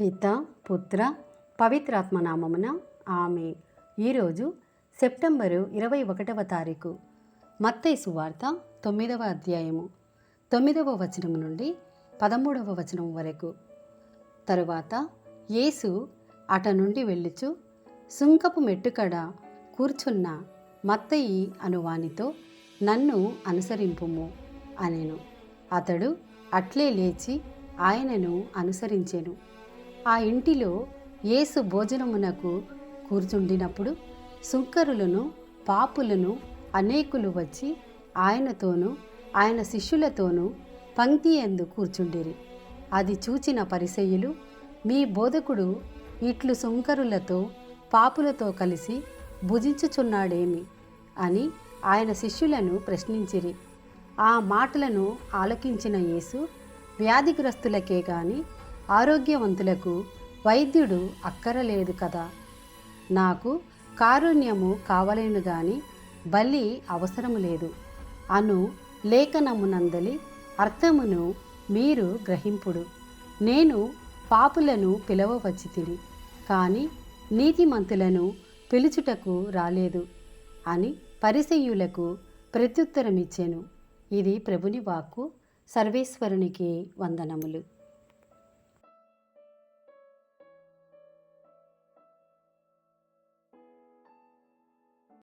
పిత పుత్ర పవిత్రాత్మ నామమున ఆమె ఈరోజు సెప్టెంబరు ఇరవై ఒకటవ తారీఖు. మత్తై సువార్త తొమ్మిదవ అధ్యాయము. తొమ్మిదవ వచనం నుండి పదమూడవ వచనం వరకు. తరువాత యేసు అట నుండి వెళ్ళుచు సుంకపు మెట్టుకడ కూర్చున్న మత్తయి అనువానితో నన్ను అనుసరింపుము అనెను. అతడు అట్లే లేచి ఆయనను అనుసరించెను. ఆ ఇంటిలో యేసు భోజనమునకు కూర్చుండినప్పుడు సుంకరులను పాపులను అనేకులు వచ్చి ఆయనతోనూ ఆయన శిష్యులతోనూ పంక్తి ఎందు కూర్చుండిరి. అది చూచిన పరిసయ్యులు మీ బోధకుడు ఇట్లు సుంకరులతో పాపులతో కలిసి భుజించుచున్నాడేమి? అని ఆయన శిష్యులను ప్రశ్నించిరి. ఆ మాటలను ఆలకించిన యేసు వ్యాధిగ్రస్తులకే కానీ ఆరోగ్యవంతులకు వైద్యుడు అక్కరలేదు కదా. నాకు కారుణ్యము కావలేను గాని బలి అవసరము లేదు. అను లేఖనమునందలి అర్థమును మీరు గ్రహింపుడు. నేను పాపులను పిలవవచ్చి తిని కానీ నీతిమంతులను పిలుచుటకు రాలేదు అని పరిసయ్యులకు ప్రత్యుత్తరమిచ్చాను. ఇది ప్రభుని వాక్కు సర్వేశ్వరునికి వందనములు.